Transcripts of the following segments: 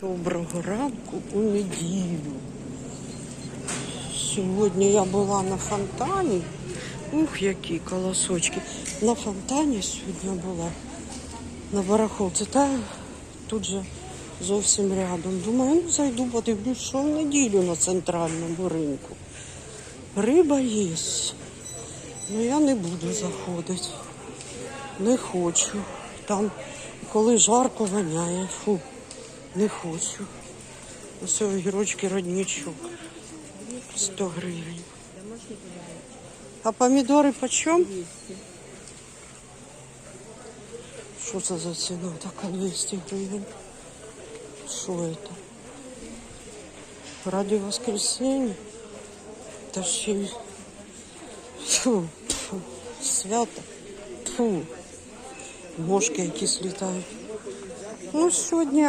Доброго ранку у неділю. Сьогодні я була на фонтані. Ух, які колосочки. На фонтані сьогодні була на барахолці. Та тут же зовсім рядом. Думаю, ну зайду, подивлюсь, що в неділю на центральному ринку. Риба є. Ну я не буду заходити. Не хочу. Там, коли жарко воняє. Фу. Не хочу. Ось огірочки родничок. 100 гривень. А помідори почем? Що це за ціна? Така 200 гривень. Що это? Ради воскресенья? Та ще й... Фу, фу, свято. Фу. Мошки якісь літають. Ну, сьогодні.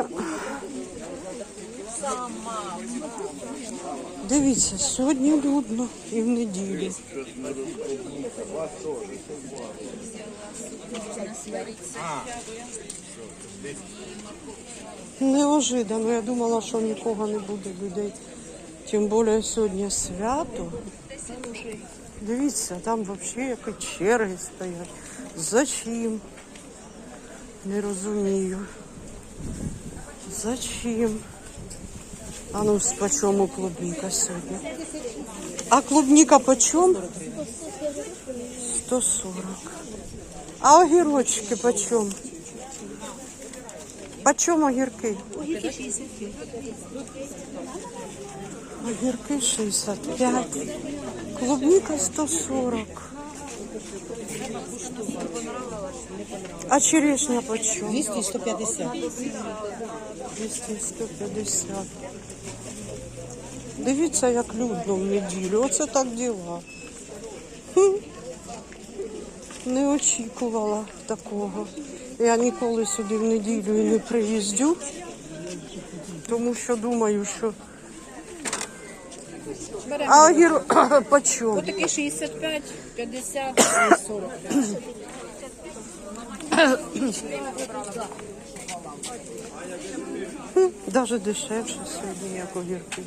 Дивіться, сьогодні людно і в неділю. Неожиданно. Я думала, що нікого не буде людей. Тим більше сьогодні свято. Дивіться, там взагалі які черги стоять. Зачем? Не розумію. Зачем? А ну, с почему клубника сегодня? А клубника почем? 140. А огірочки почем? Почем огірки? Огірки 65. Клубника 140. А черешня почем? 200 150. 200 150. Дивіться, як людно в неділю. Оце так діла. Хм. Не очікувала такого. Я ніколи сюди в неділю і не приїздю, тому що думаю, що. А огір... по чому? Такий 65, 50, 45. Даже дешевше сьогодні, як огірки.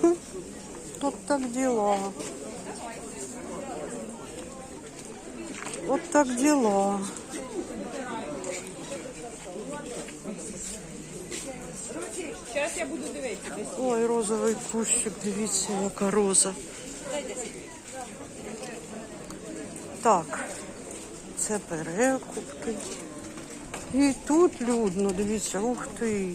Хм, От так діла. От так я буду дивитися. Ой, розовий кущик, дивіться, яка роза. Так, це перекупки. І тут людно, дивіться, ух ти.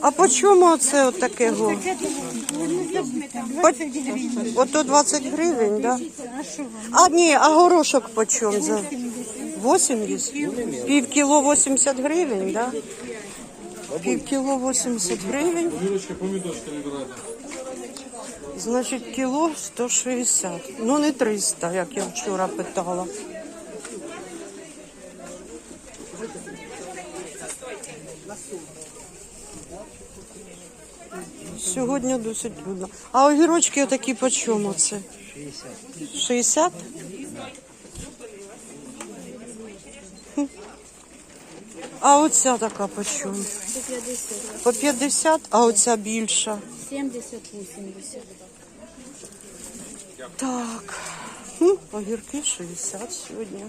А по чому оце от такого? По... Ото 20 гривень. Да? А ні, а горошок по чому? За 80? Пів кіло 80 гривень? Да? Пів кіло 80 гривень. Значить, кіло 160. Ну, не 300, як я вчора питала. Сьогодні досить людно. А огірочки отакі по чому це? 60. 60? А оця така по чому? По 50, а оця більша. 70-80. Так, ну, огірки 60 сьогодні.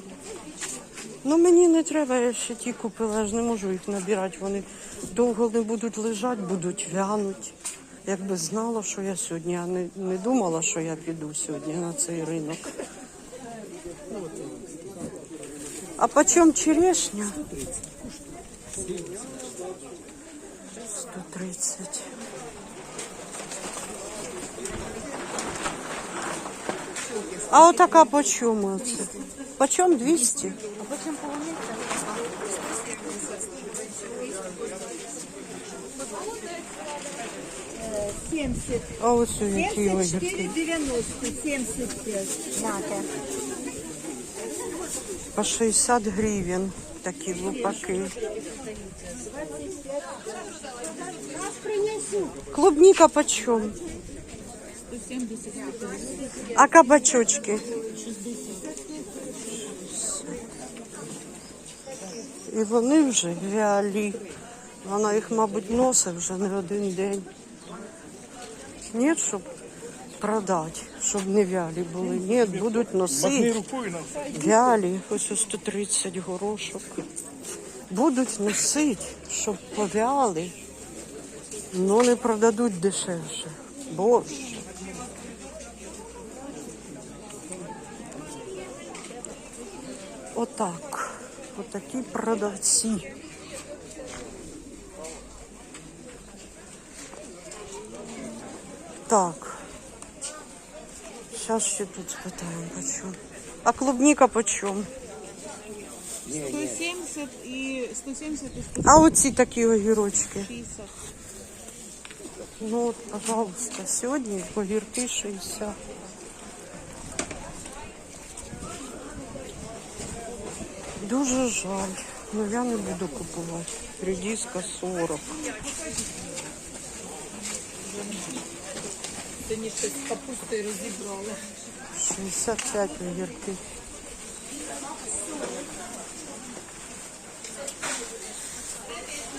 Ну мені не треба, я ще ті купила, я ж не можу їх набирати. Вони довго не будуть лежати, будуть вянуть. Якби знала, що я сьогодні, я не, не думала, що я піду сьогодні на цей ринок. А по чому черешня? 130. А отака по чому це? По чому 200? А потім полуниця? Семьдесят. А ось які Семьдесят огірки. четыре девяносто. Семьдесят пять. Надо. По 60 гривень. такі лупаки. Клубника почем? 170 А кабачочки? І вони вже вялі. Вона їх, мабуть, носить вже не один день. Ні, щоб продати, щоб не вялі були. Ні, будуть носити. Вялі, ось 130 горошок. Будуть носити, щоб повяли, але не продадуть дешевше. Боже. Отак. Отакі продавці. Так. Зараз ще тут спитаємо почем. А клубника почем? 170 і 170 і А оці такі огірочки. 150. Ну от, пожалуйста, сьогодні огірки 60. Дуже жаль. Ну я не буду купувати. Редиска 40. Сьогодні щось з капустою розібрали. 65 огірки.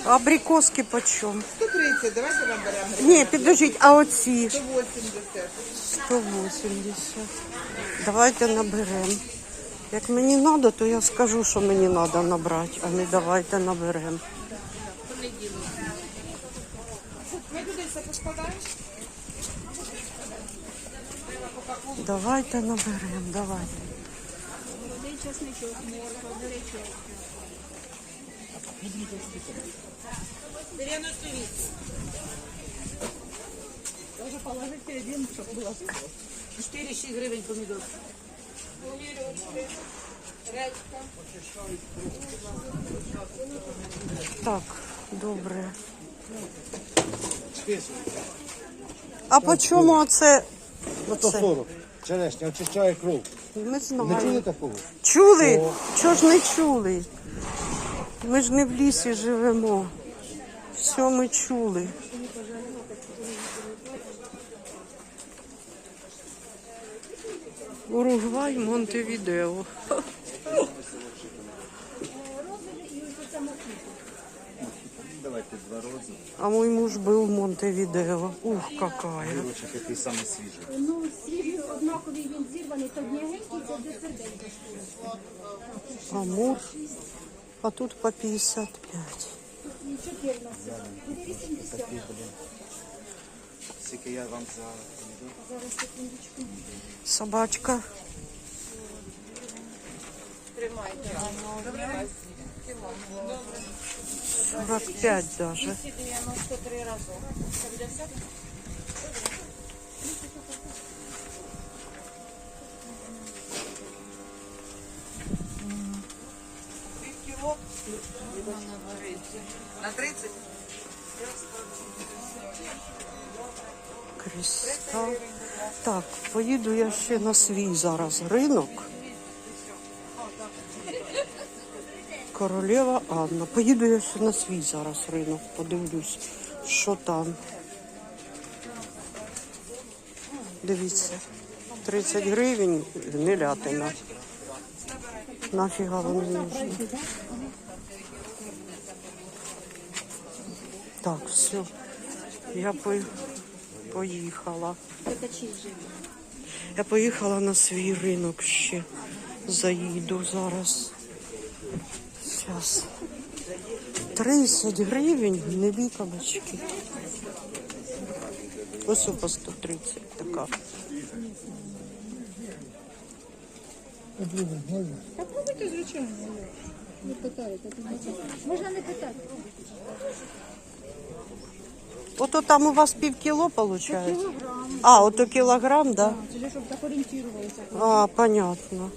Абрикоски почем? 130, давайте наберемо. Ні, підождіть, а оці 180. 180. Давайте наберемо. Як мені треба, то я скажу, що мені треба набрати, а не давайте наберемо. Давайте наберемо, давайте. Молодий часничок, морква, бурячок. 98. Може положити один, щоб було 4-6 гривень помідор. Так, добре. А по чому оце? Оце. 40. Черешня очищає кров. Ми Не чули такого? Чули? Чого ж не чули? Ми ж не в лісі живемо. Все ми чули. Уругвай, Монтевідео. Давайте два рози. А мой муж был в Монтевидео. Ух, какая. Огірочок який саме свіжий. Ну, свіжий однаковий він зірваний, то м'ягенький, це до серденька. Амур. А тут по 55. І 14. Буде 80. Скільки я вам за помідор? Зараз секундочку. Собачка. Сорок пять даже. 93 На 30? Кристал. Так, поїду я ще на свій зараз ринок. Королева Анна. Поїду я ще на свій зараз ринок, подивлюсь, що там. Дивіться, 30 гривень гнилятина. Нафіга воно нужно. Так, все. Я по... поїхала. Я поїхала на свій ринок ще. Заїду зараз. Зараз. 30 гривень, нові кабачки. Ось по 130 така. Та пробуйте, звичайно. Не не це. Можна не питати. Ото там у вас пів кіло виходить? Кілограм. А, ото кілограм, да? Це щоб так орієнтувалися. А, понятно.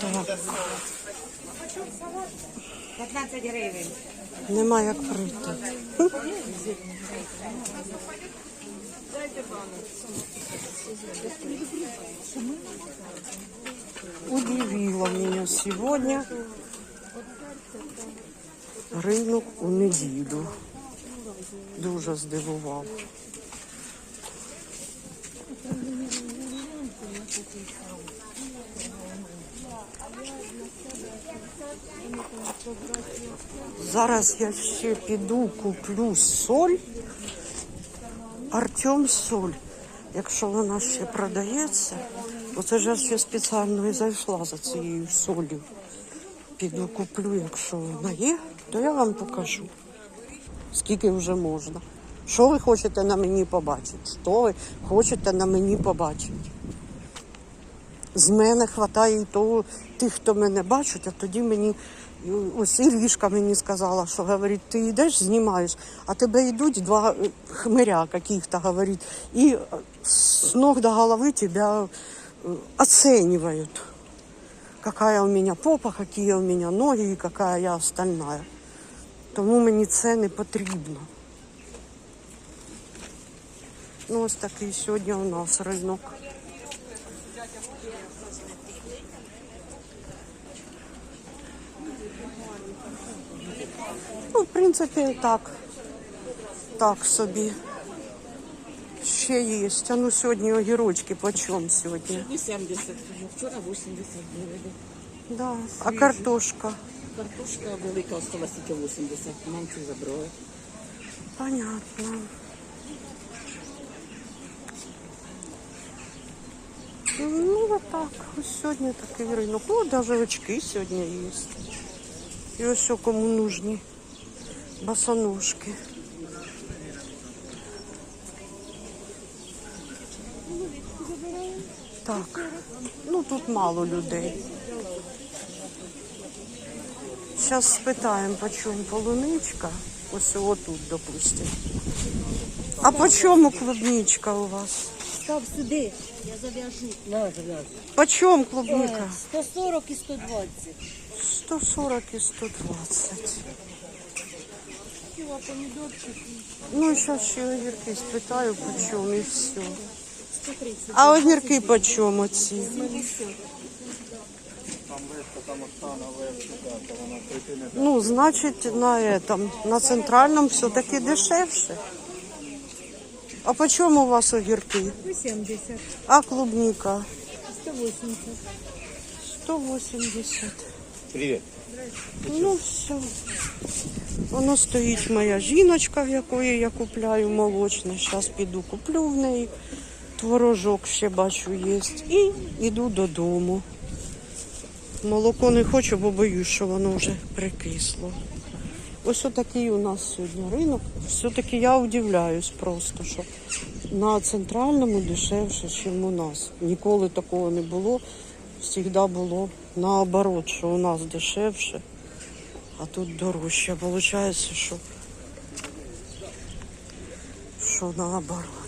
Так, 15 гривень. нема як прийти. Удивило меня сегодня ринок у неділю. Дуже здивував. Зараз я ще піду куплю соль. Артем соль. Якщо вона ще продається, оце ж я ще спеціально і зайшла за цією солью. Піду куплю, якщо вона є, то я вам покажу. Скільки вже можна. Що ви хочете на мені побачити? Що ви хочете на мені побачити? З мене вистачає і того, тих, хто мене бачить, а тоді мені ось Ірішка мені сказала, що говорить, ти йдеш, знімаєш, а тебе йдуть два е, хмиря каких-то, говорить, і е, з ног до голови тебе оценивают. Какая у мене попа, які у мене ноги і яка я остальная. Тому мені це не потрібно. Ну, ось такий сьогодні у нас ринок. Ну, в принципі, так. Так собі. Ще є. А ну сьогодні огірочки по чому сьогодні? І 70. Вчора 80 гривень. Да. А картошка? Картошка велика осталась тільки 80. Мамці забрали. Понятно. Ну, вот так. Ось сьогодні такий ринок. Ну, навіть очки сьогодні є. І ось що кому нужні. Босоножки. Так, ну тут мало людей. Зараз спитаємо, по чому полуничка. Ось отут, допустимо. А по чому клубничка у вас? Став сюди, я зав'яжу. По чому клубника? 140 і 120. 140 і 120. Ну, і зараз ще огірки спитаю, по чому і все. 130. А огірки по чому ці? Ну, значить, на этом, на центральному все-таки дешевше. А по чому у вас огірки? 80, А клубника? 180. 180. Привіт. Ну все. Воно стоїть моя жіночка, в якої я купляю молочне. Зараз піду куплю в неї. Творожок ще бачу є. І йду додому. Молоко не хочу, бо боюсь, що воно вже прикисло. Ось отакий у нас сьогодні ринок. Все-таки я удивляюсь просто, що на центральному дешевше, ніж у нас. Ніколи такого не було. Завжди було наоборот, що у нас дешевше, а тут дорожче. Получається, що, що наоборот.